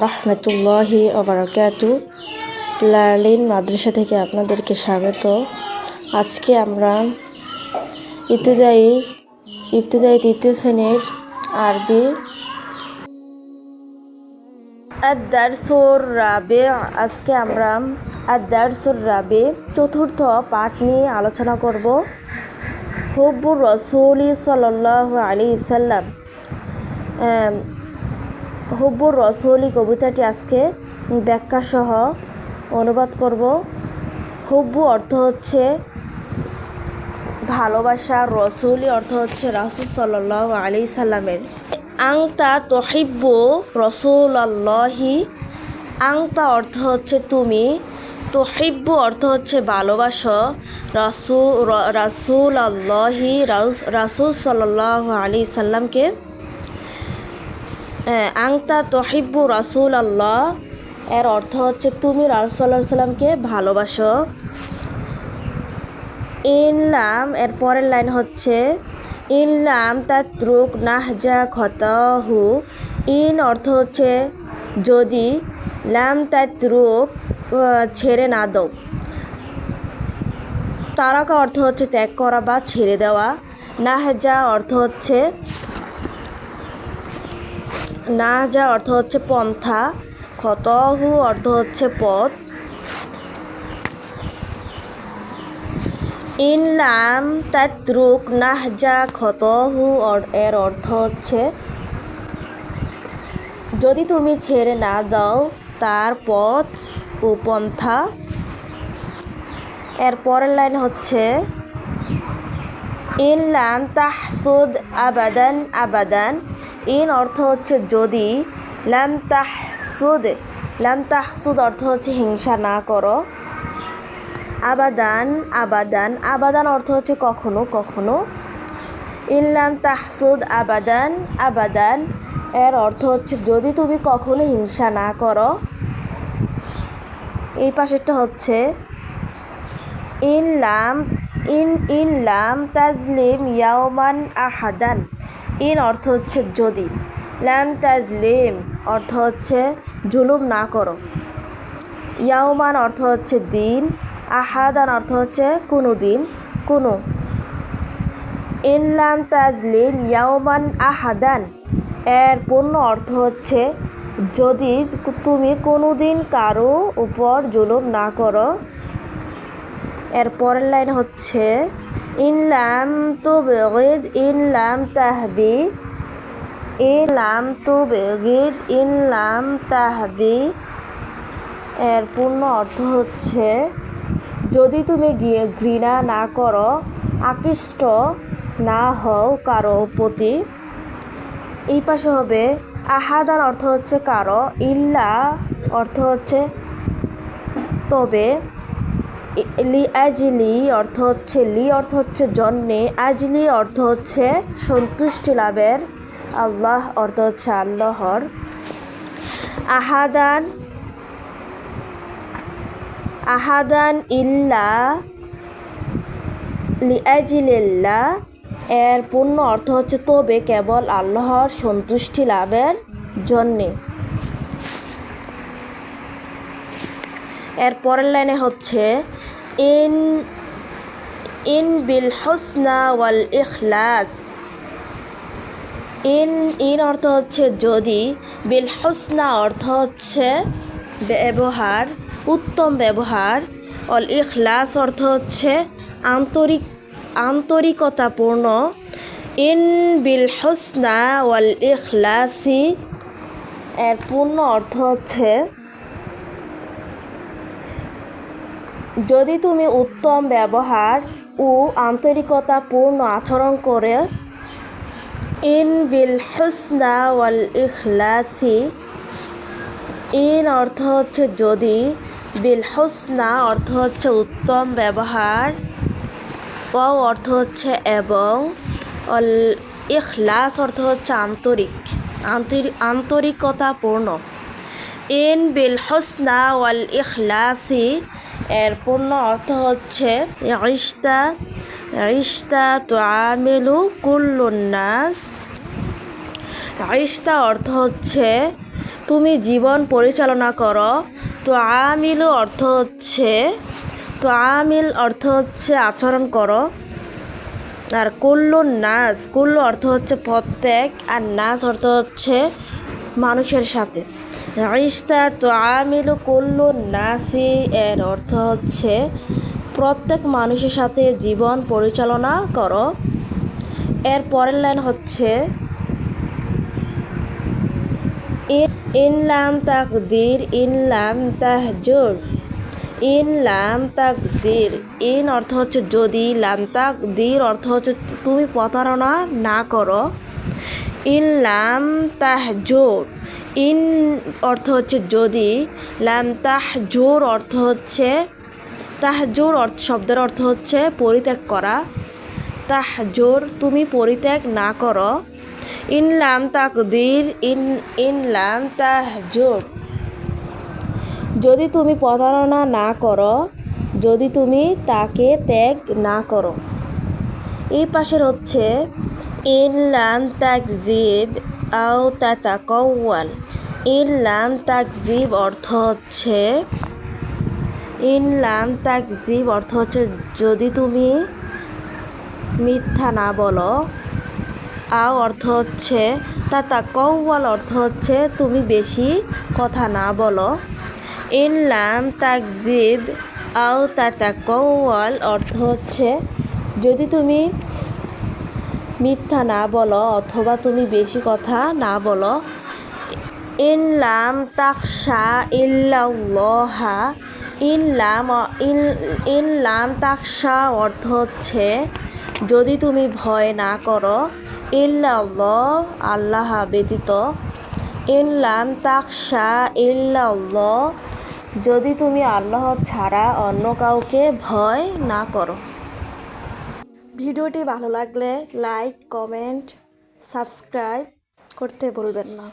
রহমতুল্লাহি ওবরাকাতু। লার্লিন মাদ্রাসা থেকে আপনাদেরকে স্বাগত। আজকে আমরা ইবতদায়ী ইবতদায়ী তৃতীয় শ্রেণির আরবি আদারসুর রাবে, আজকে আমরা আদারসুর রাবে চতুর্থ পাঠ নিয়ে আলোচনা করব। হুব্বুর রসুলি সাল্লাহ আলী সাল্লাম হুব্বুর রসৌলি কবিতাটি আজকে ব্যাখ্যা সহ অনুবাদ করব। হুব্বু অর্থ হচ্ছে ভালোবাসা, রসৌলি অর্থ হচ্ছে রাসুল সাল্লাহ আলি সাল্লামের। আংতা তহিব্বু রসুল আল্লাহি আংতা অর্থ হচ্ছে তুমি, তহিব্বু অর্থ হচ্ছে ভালোবাসো রাসু রাসুল আল্লাহি রাসুল সাল্লাহ আলি সাল্লামকে আংতা তহিব্বু রাসুল আল্লাহ এর অর্থ হচ্ছে, তুমি রাসুল্লাহ সাল্লামকে ভালোবাসো। ইনলাম এর পরের লাইন হচ্ছে ইনলাম তাত্রুক নাহজা খতহু। ইন অর্থ হচ্ছে, যদি লাম তাত্রুক ছেড়ে না দাও। তারাকা অর্থ হচ্ছে, ত্যাগ করা বা ছেড়ে দেওয়া। নাহজা অর্থ হচ্ছে না যা অর্থ হচ্ছে পন্থা, খতহু অর্থ হচ্ছে পথ। ইনলাম তাত্রুক নাহজা খতহু এর অর্থ হচ্ছে, যদি তুমি ছেড়ে না দাও তার পথ ও পন্থা। এর পরের লাইন হচ্ছে ইনলাম তাহসুদ আবাদান আবাদান। ইন অর্থ হচ্ছে যদি, লাম তাহসুদ লাম তাহসুদ অর্থ হচ্ছে হিংসা না করো। আবাদান আবাদান আবাদান অর্থ হচ্ছে কখনো কখনো। ইনলাম তাহসুদ, আবাদান আবাদান, এর অর্থ হচ্ছে যদি তুমি কখনো হিংসা না করো। এই পাশেরটা হচ্ছে ইনলাম ইন ইনলাম তাজলিম ইয়াওমান আহাদান। ইন অর্থ হচ্ছে যদি। ল্যাম তাজলিম অর্থ হচ্ছে জুলুম না করো। ইয়াওমান অর্থ হচ্ছে দিন, আহাদান অর্থ হচ্ছে কোনো দিন, কোনো। ইনলাম তাজলিম ইয়াওমান আহাদান, এর পূর্ণ অর্থ হচ্ছে যদি তুমি কোনো দিন কারও উপর জুলুম না করো। এর পরের লাইন হচ্ছে ইনলাম তো বেগিদ ইনলাম তাহবি ইনলাম তো বেগিদ ইনলাম তাহবি এর পূর্ণ অর্থ হচ্ছে, যদি তুমি গিয়ে ঘৃণা না করো, আকৃষ্ট না হও কারও প্রতি। এই পাশে হবে, আহাদার অর্থ হচ্ছে কারও। ইল্লা অর্থ হচ্ছে তবে। লি আজলি অর্থ হচ্ছে, লি অর্থ হচ্ছে জন্যে আজলি অর্থ হচ্ছে সন্তুষ্টি লাভের, আল্লাহ অর্থ হচ্ছে আল্লাহর। আহাদান আহাদান ইল্লা লি আজলিল্লা এর পূর্ণ অর্থ হচ্ছে তবে কেবল আল্লাহর সন্তুষ্টি লাভের জন্যে। এর পরের লাইনে হচ্ছে in in bill Hosna wall Ikhlas. In in অর্থ হচ্ছে যদি, বিল হোসনা অর্থ হচ্ছে ব্যবহার, উত্তম ব্যবহার। অল ইখলাস অর্থ হচ্ছে আন্তরিক, আন্তরিকতাপূর্ণ। ইন বিল হোসনা ওয়াল ইখলাসি, এর পূর্ণ অর্থ হচ্ছে যদি তুমি উত্তম ব্যবহার ও আন্তরিকতাপূর্ণ আচরণ করে, ইন বিল হুসনা ওয়াল ইখলাসি, ইন অর্থ হচ্ছে যদি, বিল হুসনা অর্থ হচ্ছে উত্তম ব্যবহার ও অর্থ হচ্ছে এবং ইখলাস অর্থ হচ্ছে আন্তরিক আন্তরিকতাপূর্ণ ইন বিল হোসনা ওয়াল ইখলাসি এর পূর্ণ অর্থ হচ্ছে ইস্তা ইস্তা তো আমেলু কুল্লুন্নাস ইস্তা অর্থ হচ্ছে, তুমি জীবন পরিচালনা করো। তো আমিল অর্থ হচ্ছে তো আমিল অর্থ হচ্ছে আচরণ করো। আর কুল্লু নাচ কুল্লু অর্থ হচ্ছে প্রত্যেক, আর নাচ অর্থ হচ্ছে মানুষের সাথে। ইস্তা তো আমিলু কুল্লু নাসি, এর অর্থ হচ্ছে, প্রত্যেক মানুষের সাথে জীবন পরিচালনা করো। এর পরের লাইন হচ্ছে, ইন- ইনলাম তাকদির ইনলাম তাহজুর। ইন লাম তাকদির, ইন অর্থ হচ্ছে যদি, লাম তাকদির অর্থ হচ্ছে তুমি প্রতারণা না করো। ইন লাম তাহজুর। ইন অর্থ হচ্ছে যদি, লাম তাহজুর অর্থ হচ্ছে তাহ জোর অর্থ শব্দের অর্থ হচ্ছে পরিত্যাগ করা। তাহ জোর তুমি পরিত্যাগ না করো। ইন লাম তাকদির, ইন ইন লাম তাহজুর। যদি তুমি প্রতারণা না করো, যদি তুমি তাকে ত্যাগ না করো। এই পাশের হচ্ছে, ইন লাম তাকজিব আও তাতাকওয়াল ইন লাম তাকজিব অর্থ হচ্ছে, ইন লাম তাকজিব অর্থ হচ্ছে যদি তুমি মিথ্যা না বলো। আও অর্থ হচ্ছে, তাতা কৌয়াল অর্থ হচ্ছে তুমি বেশি কথা না বলো। ইনলাম তাকজিব আও তাতা কৌয়াল অর্থ হচ্ছে, যদি তুমি মিথ্যা না বলো অথবা তুমি বেশি কথা না বলো। ইনলাম তাকসা ইল্লাল্লাহা। ইনলাম ইন ইনলাম তাকসা অর্থ হচ্ছে, যদি তুমি ভয় না করো, ইল্লাল্লাহ, আল্লাহ ব্যতীত। ইনলাম তাকসা ইল্লাল্লাহ, যদি তুমি আল্লাহ ছাড়া অন্য কাউকে ভয় না করো। ভিডিওটি ভালো লাগলে লাইক কমেন্ট সাবস্ক্রাইব করতে বলবেন না।